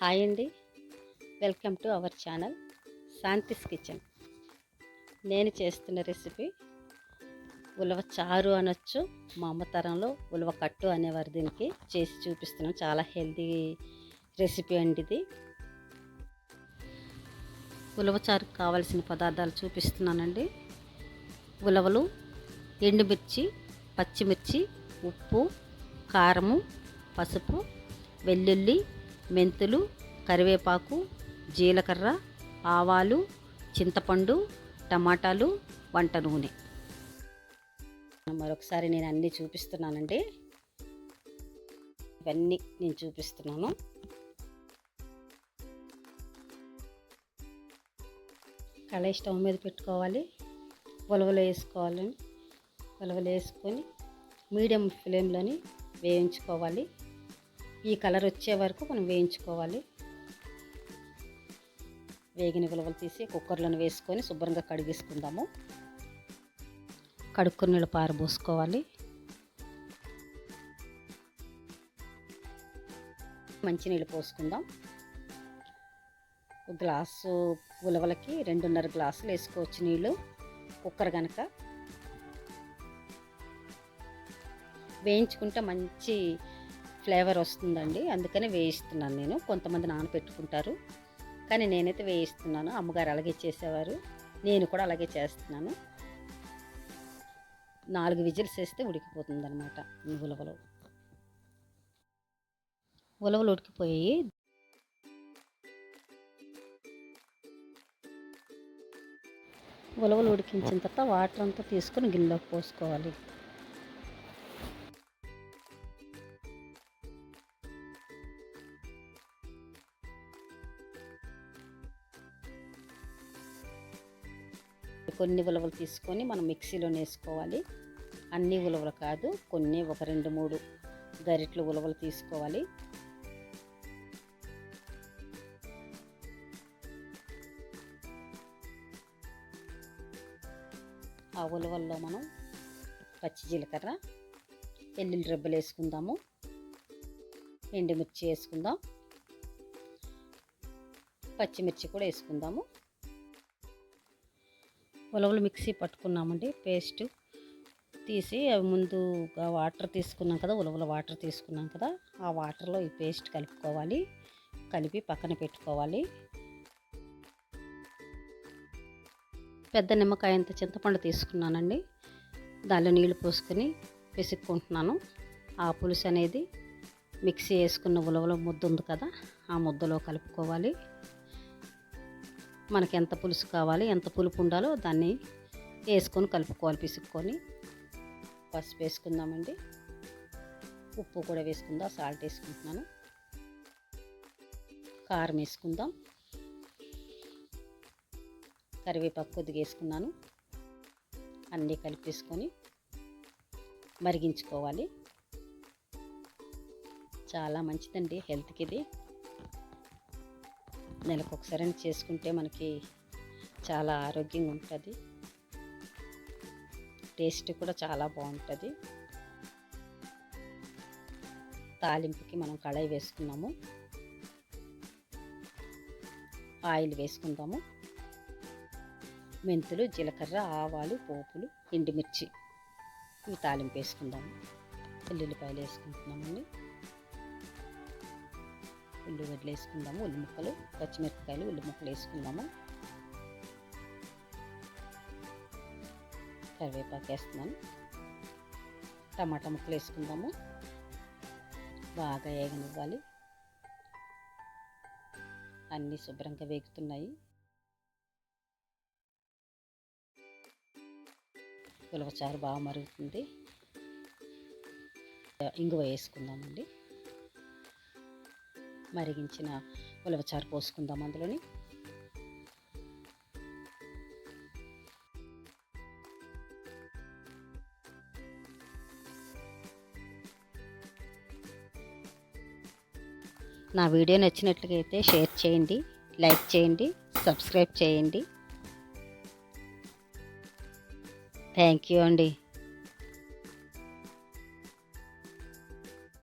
Hi అండి. Welcome to our channel Shanthi's kitchen. నేను చేస్తున్న రెసిపీ ఉలవ చారు అనొచ్చు మా అమ్మ తరంలో ఉలవ కట్టు అనేవారు దీనికి చేసి చూపిస్తున్నాం. చాలా హెల్తీ రెసిపీ అండి ఇది. ఉలవ చారుకు కావాల్సిన పదార్థాలు చూపిస్తున్నానండి. ఉలవలు ఎండుమిర్చి పచ్చిమిర్చి ఉప్పు కారము పసుపు వెల్లుల్లి మెంతులు కరివేపాకు జీలకర్ర ఆవాలు చింతపండు టమాటాలు వంట నూనె. మరొకసారి నేను అన్నీ చూపిస్తున్నానండి. ఇవన్నీ నేను చూపిస్తున్నాను. కళాయి స్టవ్ మీద పెట్టుకోవాలి. ఉలవలు వేసుకోవాలని ఉలవలు వేసుకొని మీడియం ఫ్లేమ్లోని వేయించుకోవాలి. ఈ కలర్ వచ్చే వరకు మనం వేయించుకోవాలి. వేగిన ఉలవలు తీసి కుక్కర్లను వేసుకొని శుభ్రంగా కడిగేసుకుందాము. కడుక్కుని నీళ్ళు పారబోసుకోవాలి. మంచినీళ్ళు పోసుకుందాం. ఒక గ్లాసు ఉలవలకి రెండున్నర గ్లాసులు వేసుకోవచ్చు నీళ్ళు. కుక్కర్ కనుక వేయించుకుంటే మంచి ఫ్లేవర్ వస్తుందండి. అందుకనే వేయిస్తున్నాను నేను. కొంతమంది నానపెట్టుకుంటారు. కానీ నేనైతే వేయిస్తున్నాను. అమ్మగారు అలాగే చేసేవారు. నేను కూడా అలాగే చేస్తున్నాను. నాలుగు విజిల్స్ వేస్తే ఉడికిపోతుంది అనమాట ఉలవలు. ఉలవలు ఉడికిపోయి ఉలవలు ఉడికించిన తర్వాత వాటర్ అంతా తీసుకొని గిన్నెలోకి పోసుకోవాలి. కొన్ని ఉలవలు తీసుకొని మనం మిక్సీలో వేసుకోవాలి అన్ని ఉలవలు కాదు కొన్ని ఒక రెండు మూడు గరిట్లు ఉలవలు తీసుకోవాలి. ఆ ఉలవల్లో మనం పచ్చి జీలకర్ర ఎల్లుల్లి రెబ్బలు వేసుకుందాము ఎండుమిర్చి వేసుకుందాం పచ్చిమిర్చి కూడా వేసుకుందాము. ఉలవలు మిక్సీ పట్టుకున్నామండి పేస్ట్ తీసి అవి ముందుగా వాటర్ తీసుకున్నాం కదా ఉలవల వాటర్ తీసుకున్నాం కదా ఆ వాటర్లో ఈ పేస్ట్ కలుపుకోవాలి కలిపి పక్కన పెట్టుకోవాలి. పెద్ద నిమ్మకాయ అంత చింతపండు తీసుకున్నానండి దానిలో నీళ్ళు పోసుకొని పిసుక్కుంటున్నాను. ఆ పులుసు అనేది మిక్సీ వేసుకున్న ఉలవల ముద్ద ఉంది కదా ఆ ముద్దలో కలుపుకోవాలి. మనకి ఎంత పులుసు కావాలి ఎంత పులుపు ఉండాలో దాన్ని వేసుకొని కలుపుకోవాలి పిసుక్కొని. పసుపు వేసుకుందామండి. ఉప్పు కూడా వేసుకుందాం సాల్ట్ వేసుకుంటున్నాను. కారం వేసుకుందాం. కరివేపాకు కొద్దిగా వేసుకున్నాను. అన్నీ కలిపేసుకొని మరిగించుకోవాలి. చాలా మంచిదండి హెల్త్కి ఇది. నెలకు ఒకసారి చేసుకుంటే మనకి చాలా ఆరోగ్యంగా ఉంటుంది. టేస్ట్ కూడా చాలా బాగుంటుంది. తాలింపుకి మనం కళాయి వేసుకున్నాము. ఆయిల్ వేసుకుందాము. మెంతులు జీలకర్ర ఆవాలు పోపులు ఎండుమిర్చి ఇవి తాలింపు వేసుకుందాము. ఎల్లుల్లిపాయలు వేసుకుంటున్నామండి. ఉల్లిగడ్డలు వేసుకుందాము. ఉల్లి ముక్కలు పచ్చిమిరపకాయలు ఉల్లి ముక్కలు వేసుకుందాము. కరివేపాకు వేస్తున్నాను. టమాటా ముక్కలు వేసుకుందాము. బాగా వేగనివ్వాలి. అన్నీ శుభ్రంగా వేగుతున్నాయి. ఉలవచారు బాగా మరుగుతుంది. ఇంగువ వేసుకుందామండి. మరిగించిన ఉలవచారు పోసుకుందాం అందులోని. నా వీడియో నచ్చినట్లయితే షేర్ చేయండి లైక్ చేయండి సబ్స్క్రైబ్ చేయండి. థ్యాంక్ యూ అండి.